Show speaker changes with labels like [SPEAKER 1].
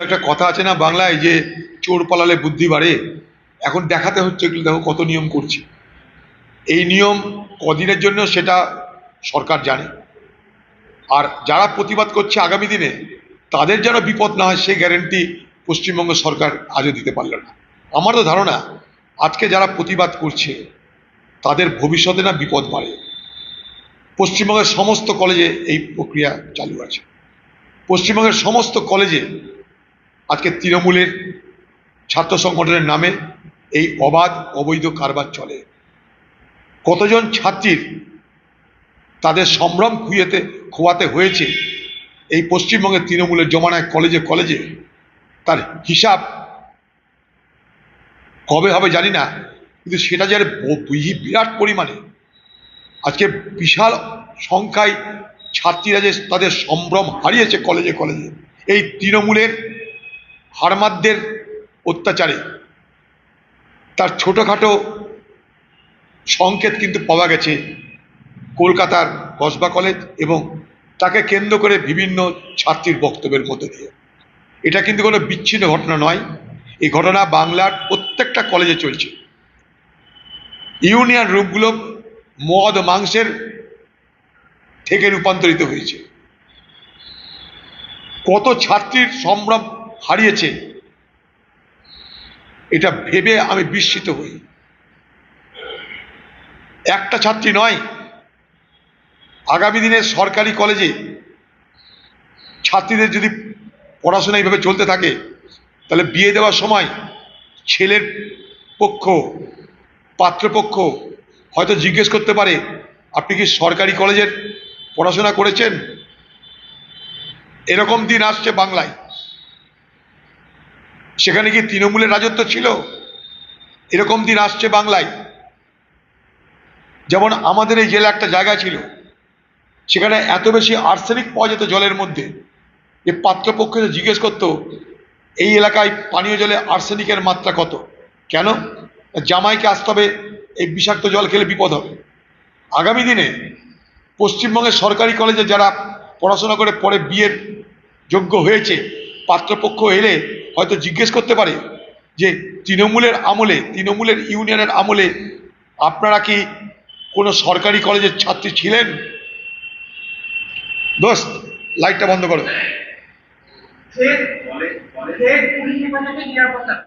[SPEAKER 1] একটা কথা আছে না বাংলায় যে চোর পালালে বুদ্ধি বাড়ে? এখন দেখাতে হচ্ছে এগুলো দেখো কত নিয়ম করছে। এই নিয়ম কদিনের জন্য সেটা সরকার জানে। আর যারা প্রতিবাদ করছে আগামী দিনে, তাদের যেন বিপদ না হয়, সেই গ্যারেন্টি পশ্চিমবঙ্গ সরকার আজও দিতে পারল না। আমার তো ধারণা, আজকে যারা প্রতিবাদ করছে, তাদের ভবিষ্যতে না বিপদ বাড়ে। পশ্চিমবঙ্গের সমস্ত কলেজে এই প্রক্রিয়া চালু আছে। পশ্চিমবঙ্গের সমস্ত কলেজে আজকে তৃণমূলের ছাত্র সংগঠনের নামে এই অবাধ, অবৈধ কারবার চলে। কতজন ছাত্রীর তাদের সম্ভ্রম খুইয়েতে, খোয়াতে হয়েছে এই পশ্চিমবঙ্গের তৃণমূলের জমানায় কলেজে কলেজে? তার হিসাব কবে হবে জানি না, কিন্তু সেটা যে বিরাট পরিমাণে। আজকে বিশাল সংখ্যায় ছাত্রীরা যে তাদের সম্ভ্রম হারিয়েছে কলেজে কলেজে। এই তৃণমূলের হারমাদদের অত্যাচারে। তার ছোটোখাটো সংকেত কিন্তু পাওয়া গেছে কলকাতার কসবা কলেজ এবং তাকে কেন্দ্র করে বিভিন্ন ছাত্রীর বক্তব্যের মধ্যে দিয়ে। এটা কিন্তু কোনো বিচ্ছিন্ন ঘটনা নয়। এই ঘটনা বাংলার প্রত্যেকটা কলেজে চলছে। ইউনিয়ন রুমগুলো মদ, মাংসের থেকে রূপান্তরিত হয়েছে। কত ছাত্রীর সম্ভ্রম হারিয়েছে। এটা ভেবে আমি বিস্মিত হই। একটা ছাত্রী নয়, আগামী দিনে সরকারি কলেজে ছাত্রীদের যদি পড়াশোনা এইভাবে চলতে থাকে, তাহলে বিয়ে দেওয়ার সময় ছেলের পক্ষ, পাত্রপক্ষ হয়তো জিজ্ঞেস করতে পারে, আপনি কি সরকারি কলেজের পড়াশোনা করেছেন? এরকম দিন আসছে বাংলায়। সেখানে কি তৃণমূলের রাজত্ব ছিল। এরকম দিন আসছে বাংলায়। যেমন আমাদের এই জেলা একটা জায়গা ছিল, সেখানে এত বেশি আর্সেনিক পাওয়া যেত জলের মধ্যে। যে পাত্রপক্ষ জিজ্ঞেস করতো, এই এলাকায় পানীয় জলে আর্সেনিকের মাত্রা কত? কেন? জামাইকে আসতে হবে, এই বিষাক্ত জল খেলে বিপদ হবে। আগামী দিনে পশ্চিমবঙ্গের সরকারি কলেজে যারা পড়াশোনা করে পরে বিয়ের যোগ্য হয়েছে, পাত্রপক্ষ এলে হয়তো জিজ্ঞেস করতে পারে যে তৃণমূলের আমলে, তৃণমূলের ইউনিয়নের আমলে আপনারা কি কোনো সরকারি কলেজের ছাত্রী ছিলেন? দোস্ত, লাইটটা বন্ধ করো।